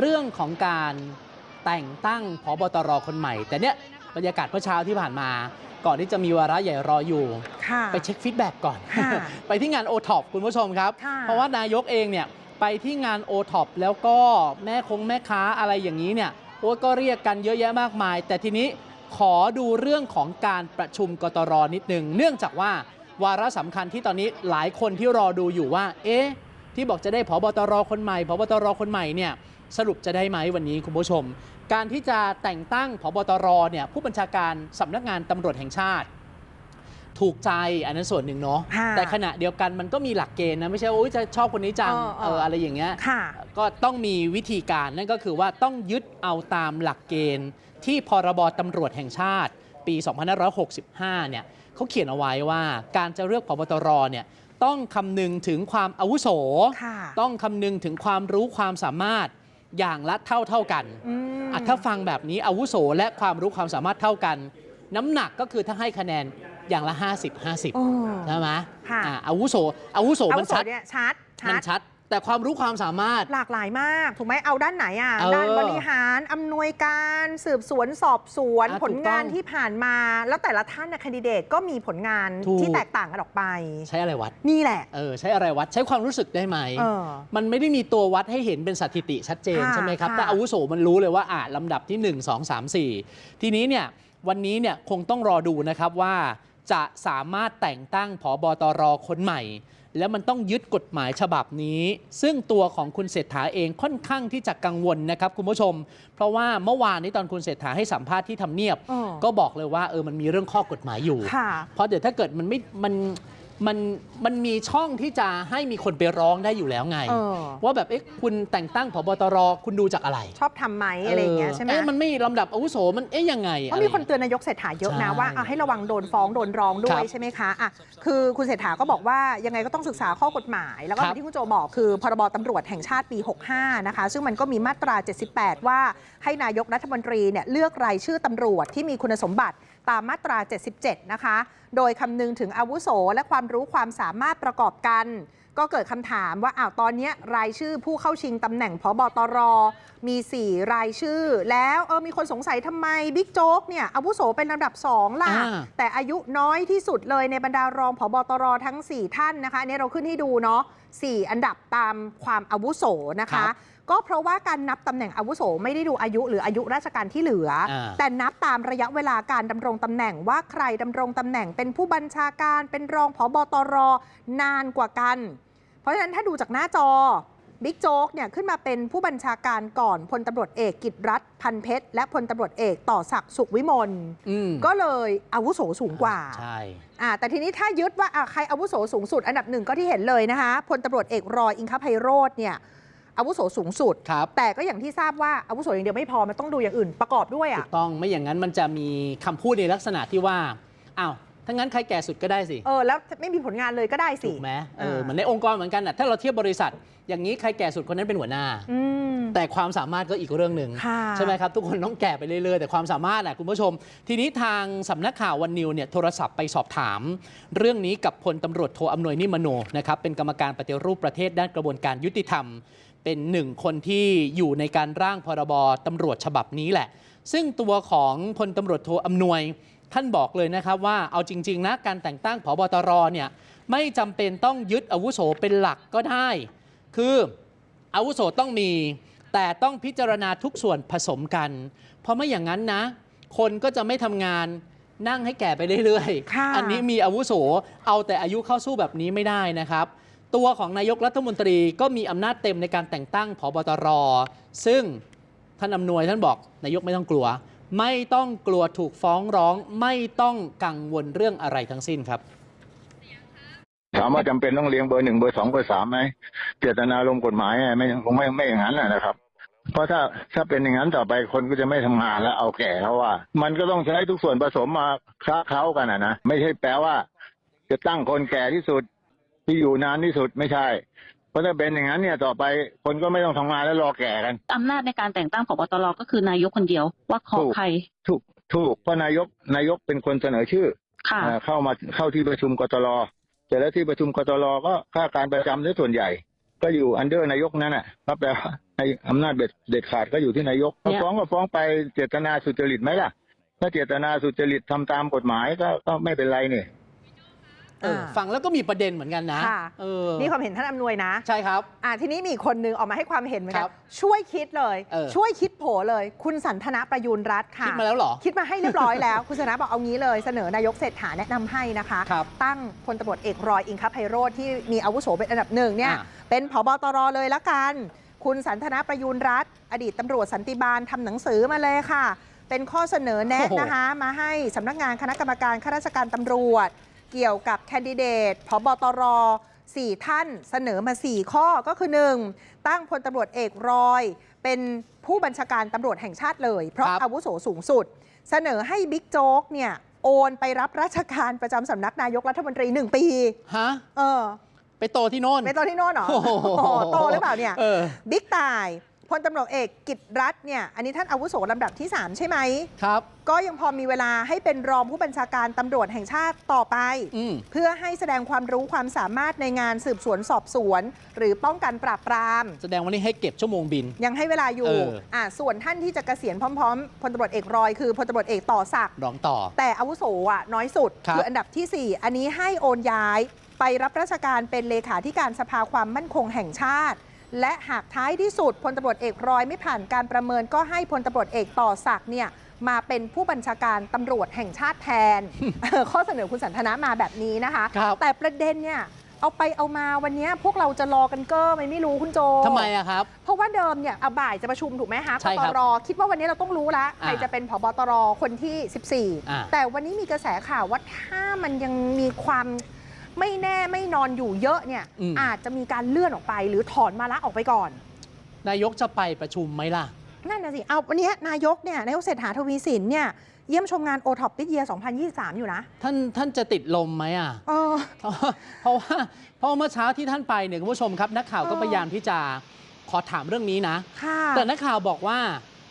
เรื่องของการแต่งตั้งพบตรคนใหม่ แต่เนี้ยบรรยากาศเมื่อเช้าที่ผ่านมา ก่อนที่จะมีวาระใหญ่รออยู่ค่ะไปเช็คฟีดแบ็กก่อนค่ะไปที่งานโอท็อปคุณผู้ชมครับค่ะเพราะว่านายกเองเนี่ยไปที่งานโอท็อปแล้วก็แม่คงแม่ค้าอะไรอย่างนี้เนี่ยโอ้ยก็เรียกกันเยอะแยะมากมาย แต่ทีนี้ขอดูเรื่องของการประชุมกตรนิดนึง เนื่องจากว่าวาระสำคัญที่ตอนนี้หลายคนที่รอดูอยู่ว่า เอ๊ะที่บอกจะได้ผบตรคนใหม่ผบตรคนใหม่เนี่ย สรุปจะได้ไหมวันนี้คุณผู้ชม การที่จะแต่งตั้งผบตรเนี่ยผู้บัญชาการสำนักงานตำรวจแห่งชาติ ถูกใจอันนั้นส่วนหนึ่งเนาะค่ะแต่ขณะเดียวกันมันก็มีหลักเกณฑ์นะ ไม่ใช่ว่าอุ๊ยจะชอบคนนี้จังเออเออเอออะไรอย่างเงี้ยค่ะก็ต้องมีวิธีการนั่นก็คือว่าต้องยึดเอาตามหลักเกณฑ์ ที่พรบตำรวจแห่งชาติ ปี 2565 เนี่ยเขาเขียนเอาไว้ว่าการจะเลือกพบตรเนี่ยต้องคำนึงถึงความอาวุโสค่ะต้องคำนึงถึงความรู้ความสามารถ อย่างละเท่าเท่าๆกันอืมอะถ้าฟังแบบนี้อาวุโสและความรู้ความสามารถเท่ากัน น้ำหนักก็คือถ้าให้คะแนนอย่างละ 50 50โอ้ใช่ไหมค่ะอะอาวุโสอาวุโสอามัวุนโสชัดเนี่ยชัดมันชัด แต่ความรู้ความสามารถ หลากหลายมาก ถูกไหมเอาด้านไหนอะ เออด้านบริหารอำนวยการสืบสวนสอบสวนอะผลงานถูกต้องที่ผ่านมา แล้วแต่ละท่านนะคนดิเดตก็มีผลงานถูก ที่แตกต่างกันออกไป ใช้อะไรวัด นี่แหละ เออ ใช้อะไรวัด ใช้ความรู้สึกได้ไหม เออมันไม่ได้มีตัววัดให้เห็นเป็นสถิติชัดเจนค่ะใช่ไหมครับ ค่ะ แต่อาวุโสมันรู้เลยว่าอะลำดับที่ 1 2 3 4 ทีนี้เนี่ยวันนี้เนี่ยคงต้องรอดูนะครับว่าจะสามารถแต่งตั้งผอบตรคนใหม่ แล้วมันต้องยึดกฎหมายฉบับนี้ ซึ่งตัวของคุณเศรษฐาเองค่อนข้างที่จะกังวลนะครับคุณผู้ชม เพราะว่าเมื่อวานนี้ตอนคุณเศรษฐาให้สัมภาษณ์ที่ทำเนียบเออก็บอกเลยว่าเออมันมีเรื่องข้อกฎหมายอยู่ค่ะเพราะเดี๋ยวถ้าเกิดมันไม่มัน มันมันมีช่องที่จะให้มีคนไปร้องได้อยู่แล้วไง เออ ว่าแบบเอ๊ะคุณแต่งตั้งผบตรคุณดูจากอะไรชอบทำไหมอะไรอย่างเงี้ยใช่ไหมเอ๊ะมันไม่ลำดับอาวุโสมันเอ๊ะยังไงเพราะมีคนเตือนนายกเศรษฐาเยอะนะใช่ว่าเอาให้ระวังโดนฟ้องโดนร้องด้วครัยบใช่ไหมคะอะคือคุณเศรษฐาก็บอกว่ายังไงก็ต้องศึกษาข้อกฎหมาย แล้วก็ครับเหมือนที่คุณโจบอกคือพรบตำรวจแห่งชาติปี 65 นะคะ ซึ่งมันก็มีมาตรา 78 ว่าให้นายกรัฐมนตรีเนี่ยเลือกรายชื่อตำรวจที่มีคุณสมบัติตามมาตรา 77 นะคะ โดยคำนึงถึงอาวุโสและความรู้ความสามารถประกอบกัน ก็เกิดคำถามว่าอ้าวตอนเนี้ยรายชื่อผู้เข้าชิงตำแหน่งพบตร มี 4 รายชื่อ แล้วเออมีคนสงสัยทำไมบิ๊กโจ๊กเนี่ยอาวุโสเป็นลำดับ 2 ล่ะอ่าแต่อายุน้อยที่สุดเลยในบรรดารองผบตรทั้ง 4 ท่านนะคะอันนี้เราขึ้นให้ดูเนาะ4อันดับตามความอาวุโสนะครัคะบ ก็เพราะว่าการนับตำแหน่งอาวุโสไม่ได้ดูอายุหรืออายุราชการที่เหลืออ่าแต่นับตามระยะเวลาการดำรงตำแหน่งว่าใครดำรงตำแหน่งเป็นผู้บัญชาการเป็นรองผบตรนานกว่ากัน เพราะฉะนั้นถ้าดูจากหน้าจอบิ๊กโจ๊กเนี่ยขึ้นมาเป็นผู้บัญชาการก่อนพลตำรวจเอกกิตรัฐพันเพชร และพลตำรวจเอกต่อศักดิ์สุขวิมลอืมก็เลยอาวุโสสูงกว่าใช่อ่าแต่ทีนี้ถ้ายึดว่าอะใครอาวุโสสูงสุดอันดับหนึ่งก็ที่เห็นเลยนะคะพลตำรวจเอกรอยอิงคภัยโรธเนี่ย อาวุโสสูงสุด ครับ แต่ก็อย่างที่ทราบว่าอาวุโสอย่างเดียวไม่พอมันต้องดูอย่างอื่นประกอบด้วยถูอะกต้องไม่อย่างนั้นมันจะมีคำพูดในลักษณะที่ว่าอ้าวถ้างั้นใครแก่สุดก็ได้สิ เออแล้วไม่มีผลงานเลยก็ได้สิ ถูกไหมเอออ่า เหมือนในองค์กรเหมือนกันน่ะถ้าเราเทียบบริษัท อย่างนี้ใครแก่สุดคนนั้นเป็นหัวหน้า อืม แต่ความสามารถก็อีกเรื่องหนึ่งค่ะใช่ไหมครับทุกคนต้องแก่ไปเรื่อยๆแต่ความสามารถแหละคุณผู้ชม ทีนี้ทางสำนักข่าววันนิวเนี่ยโทรศัพท์ไปสอบถาม เรื่องนี้กับพลตำรวจโทอำนวยนิมโนนะครับเป็นกรรมการปฏิรูปประเทศด้านกระบวนการยุติธรรม เป็นหนึ่งคนที่อยู่ในการร่างพรบตำรวจฉบับนี้แหละ ซึ่งตัวของพลตำรวจโทอำนวย ท่านบอกเลยนะครับว่าเอาจริง ๆ นะการแต่งตั้งผบตรเนี่ยไม่จำเป็นต้องยึดอาวุโสเป็นหลักก็ได้ คืออาวุโสต้องมี แต่ต้องพิจารณาทุกส่วนผสมกัน เพราะไม่อย่างนั้นนะ คนก็จะไม่ทำงานนั่งให้แก่ไปเรื่อยค่ะๆอันนี้มีอาวุโสเอาแต่อายุเข้าสู้แบบนี้ไม่ได้นะครับ ตัวของนายกรัฐมนตรีก็มีอำนาจเต็มในการแต่งตั้งผบตร ซึ่งท่านอำนวยท่านบอกนายกไม่ต้องกลัว ไม่ต้องกลัวถูกฟ้องร้อง ไม่ต้องกังวลเรื่องอะไรทั้งสิ้นครับถามว่าจำเป็นต้องเลี้ยงเบอร์หนึ่งเบอร์สองเบอร์สามไหมเจตนารมณ์กฎหมายไม่คงไม่ไม่อย่างนั้นนะครับ เพราะถ้าถ้าเป็นอย่างนั้นต่อไปคนก็จะไม่ทำงานแล้วเอาแก่เขาว่า มันก็ต้องใช้ทุกส่วนผสมมาคละเคล้ากันนะไม่ใช่แปลว่า จะตั้งคนแก่ที่สุด ที่อยู่นานที่สุดไม่ใช่เพราะถ้าเป็นอย่างนั้นเนี่ยต่อไปคนก็ไม่ต้องทำงานแล้วรอแก่กันอำนาจในการแต่งตั้งผบตรก็คือนายกคนเดียวว่าขอถูกใครถูกถูกเพราะนายกนายกเป็นคนเสนอชื่อค่ะเอ่อเข้ามาเข้าที่ประชุมกตรแต่แล้วที่ประชุมกตรก็ข้าการประจำด้วยส่วนใหญ่ ก็อยู่อันเดอร์นายกนั่นแหละก็แปลว่านให้อำนาจเด็ดเด็ดขาดก็อยู่ที่นายกเนี่ยฟ้องก็ฟ้องไปเจตนาสุจริตไหมล่ะ ถ้าเจตนาสุจริตทำตามกฎหมายก็ก็ไม่เป็นไรเนี่ย เอออ่าฟังแล้วก็มีประเด็นเหมือนกันนะค่ะเออนี่ความเห็นท่านอำนวยนะใช่ครับ อ่าทีนี้มีอีกคนนึงออกมาให้ความเห็นเหมือนกัครันบช่วยคิดเลย เออ ช่วยคิดโผเลย คุณสันทนาประยูนรัตน์ค่ะ คิดมาแล้วเหรอ คิดมาให้เรียบร้อยแล้ว คุณสันทนาบอกเอางี้เลยเสนอนายกเศรษฐาแนะนำให้นะคะ ครับตั้งพลตำรวจเอกรอยอิงคไพโรธที่มีอาวุโสเป็นอันดับหนึ่งเนี่ยอ่าเป็นผบตรเลยละกัน คุณสันทนาประยูนรัตน์อดีตตำรวจสันติบาลทำหนังสือมาเลยค่ะ เป็นข้อเสนอแนะโอ้โหนะคะ มาให้สำนักงานคณะกรรมการข้าราชการตำรวจ เกี่ยวกับแคนดิเดตพบตรสี่ท่านเสนอมา 4 ข้อก็คือ 1. ตั้งพลตำรวจเอกรอย เป็นผู้บัญชาการตำรวจแห่งชาติเลย เพราะครับอาวุโสสูงสุด เสนอให้บิ๊กโจ๊กเนี่ยโอนไปรับราชการประจำสำนักนายกรัฐมนตรี 1 ปีฮะเออ ไปโตที่โน่นไม่โตที่โน่นเหรอโอ้โหโอ้โหโตหรือเปล่าเนี่ยเออบิ๊กตาย พลตำรวจเอกกิตรัตน์เนี่ยอันนี้ท่านอาวุโสลำดับที่ 3 ใช่ไหมครับ ก็ยังพอมีเวลาให้เป็นรองผู้บัญชาการตำรวจแห่งชาติต่อไป อืม เพื่อให้แสดงความรู้ความสามารถในงานสืบสวนสอบสวน หรือป้องกันปราบปราม แสดงว่านี่ให้เก็บชั่วโมงบิน ยังให้เวลาอยู่เอออ่่าส่วนท่านที่จะเกษียณพร้อมๆพลตำรวจเอกรอยคือพลตำรวจเอกต่อศักดิ์ รองต่อ แต่อาวุโสอะน้อยสุดครับ ออันดับทีสี่ 4 อันนี้ให้โอนย้ายไปรับราชการเป็นเลขาธิการสภาความมั่นคงแห่งชาติ และหากท้ายที่สุดพลตำรวจเอกรอยไม่ผ่านการประเมินก็ให้พลตำรวจเอกต่อศักดิ์เนี่ยมาเป็นผู้บัญชาการตำรวจแห่งชาติแทนเออข้อเสนอคุณสันทนามาแบบนี้นะคะครับแต่ประเด็นเนี่ยเอาไปเอามาวันเนี้ยพวกเราจะรอกันเกอร์ไหมไม่รู้คุณโจทำไมอะครับ เพราะว่าเดิมเนี่ยเอาบ่ายจะประชุมถูกไหมคะใช่กคตรับรคิดว่าวันนี้เราต้องรู้แล้วอ่าใครจะเป็นผบตรคนที่อ่า14 แต่วันนี้มีกระแสข่าวว่าถ้ามันยังมีความ ไม่แน่ไม่นอนอยู่เยอะเนี่ยอาจจะมีการเลื่อนออกไป หรือถอนมาละออกไปก่อน นายกจะไปประชุมไหมล่ะ นั่นนะสิเอาวันนี้นายกเนี่ยนายกเศรษฐาทวีสินเนี่ยเยี่ยมชมงานโอท็อปปิเยีย 2023 อยู่นะ ท่านท่านจะติดลมไหมอะเออเพราะว่าเพราะว่าเพราะว่าเมื่อเช้าที่ท่านไปเนี่ยคุณผู้ชมครับนักข่าวก็เออพยายามที่จะขอถามเรื่องนี้นะค่ะแต่นักข่าวบอกว่า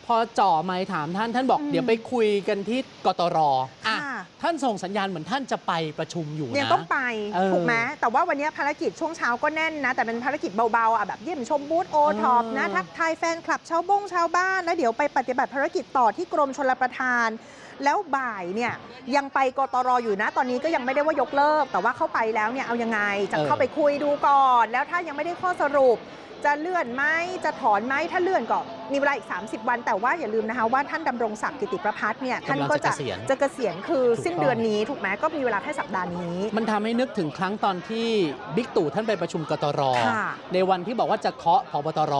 พอจ่อไมค์ถามท่านท่านบอกอืมเดี๋ยวไปคุยกันที่กตรอะค่ะ ท่านส่งสัญญาณเหมือนท่านจะไปประชุมอยู่เนี่ยนะต้องไปเออถูกไหมแต่ว่าวันนี้ภารกิจช่วงเช้าก็แน่นนะ แต่เป็นภารกิจเบาๆอะแบบเยี่ยมชมบูธโอท็อปนะเออทักทายแฟนคลับชาวบงชาวบ้าน แล้วเดี๋ยวไปปฏิบัติภารกิจต่อที่กรมชลประทาน แล้วบ่ายเนี่ยยังไปกตรอยู่นะ ตอนนี้ก็ยังไม่ได้ว่ายกเลิก แต่ว่าเข้าไปแล้วเนี่ยเอายังไงจะเข้าไปคุยดูก่อน แล้วถ้ายังไม่ได้ข้อสรุป จะเลื่อนไหมจะถอนไหมถ้าเลื่อนก็ มีเวลาอีก 30 วัน แต่ว่าอย่าลืมนะคะว่าท่านดำรงศักดิ์กิติประพัฒน์เนี่ยท่านก็จะกำลังจะเกษียณจะเกษียณคือถูกต้องสิ้นเดือนนี้ถูกไหมก็มีเวลาแค่สัปดาห์นี้ มันทำให้นึกถึงครั้งตอนที่บิ๊กตู่ท่านไปประชุมกตรค่ะในวันที่บอกว่าจะเคาะพบตร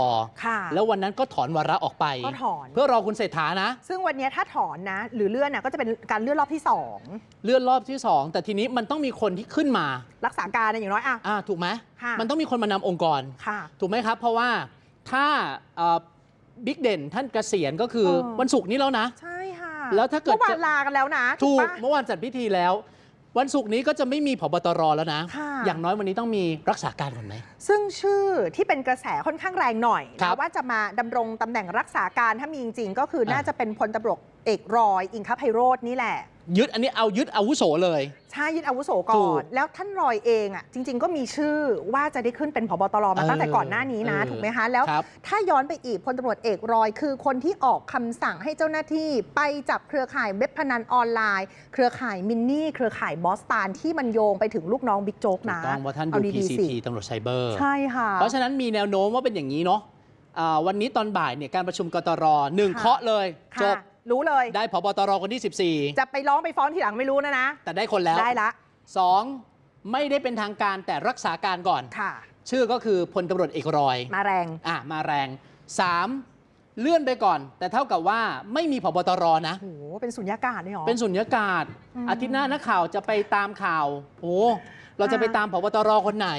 ค่ะแล้ววันนั้นก็ถอนวาระออกไปก็ถอนเพื่อรอคุณเศรษฐานะ ซึ่งวันนี้ถ้าถอนนะ หรือเลื่อนนะก็จะเป็นการเลื่อนรอบที่เลื่อนรอบที่ 2 แต่ทีนี้มันต้องมีคนที่ขึ้นมา2รักษาการนะอย่างน้อยอะอ่าถูกไหมค่ะมันต้องมีคนมานำองค์กรค่ะถูกไหมครับ เพราะว่าถ้า บิ๊กเด่นท่านเกษียณก็คือเออ วันศุกร์นี้แล้วนะ ใช่ค่ะแล้วถ้าเกิดเมื่อวานลากันแล้วนะถูกปะ เมื่อวานจัดพิธีแล้ว วันศุกร์นี้ก็จะไม่มีผบตรแล้วนะ ค่ะ อย่างน้อยวันนี้ต้องมีรักษาการก่อนไหม ซึ่งชื่อที่เป็นกระแสค่อนข้างแรงหน่อยครันะบว่าจะมาดำรงตำแหน่งรักษาการถ้ามีจริงๆ ก็คือน่าจะเป็นพลตำรวจเอกรอย อิงคไพโรจน์นี่แหละ ยึดอันนี้เอายึดอาวุโสเลย ใช่ยึดอาวุโสก่ถูอกน แล้วท่านรอยเองอะจริง ๆ ก็มีชื่อว่าจะได้ขึ้นเป็นผบตรมาเออตั้งแต่ก่อนหน้านี้นะเออถูกไหมคะแล้ว ครับ ถ้าย้อนไปอีกพลตำรวจเอกรอย คือคนที่ออกคำสั่งให้เจ้าหน้าที่ ไปจับเครือข่ายเว็บพนันออนไลน์ เครือข่ายมินนี่ เครือข่ายบอสตานที่มันโยงไปถึงลูกน้องบิ๊กโจ๊กถูกนะต้องว่าท่านเอดูดีๆสิ PCT ตำรวจไซเบอร์ ใช่ค่ะ เพราะฉะนั้นมีแนวโน้มว่าเป็นอย่างนี้เนาะอ่าวันนี้ตอนบ่ายเนี่ยการประชุมกตรหนึ่งค่ะเคาะเลยจค่ะบ รู้เลย ได้ผบตรคนที่จะไปร้องไปฟ้องทีหลังไม่รู้นะนะ14แต่ได้คนแล้วได้ละสองไม่ได้เป็นทางการแต่รักษาการก่อนค่ะ ชื่อก็คือพลตำรวจเอกรอย มาแรง อะมาแรง 3. เลื่อนไปก่อน แต่เท่ากับว่าไม่มีผบตรนะ โอ้โห เป็นสุญญากาศเลยเหรอ เป็นสุญญากาศ อืม อาทิตย์หน้านักข่าวจะไปตามข่าวโอ้เราจะไปตามผบตรคนไหน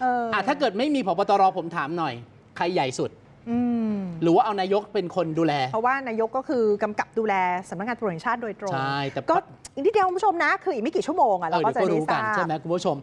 เอออะถ้าเกิดไม่มีผบตรผมถามหน่อย ใครใหญ่สุดอืม หรือว่าเอานายกเป็นคนดูแล เพราะว่านายกก็คือกำกับดูแลสำนักงานตำรวจแห่งชาติโดยตรง ใช่ แต่ก็อีกนิดเดียวคุณผู้ชมนะ คืออีกไม่กี่ชั่วโมงอะเอเราอก็เดี๋ยวจะก็ได้รู้ทกันราใช่บไหมคุณผู้ชม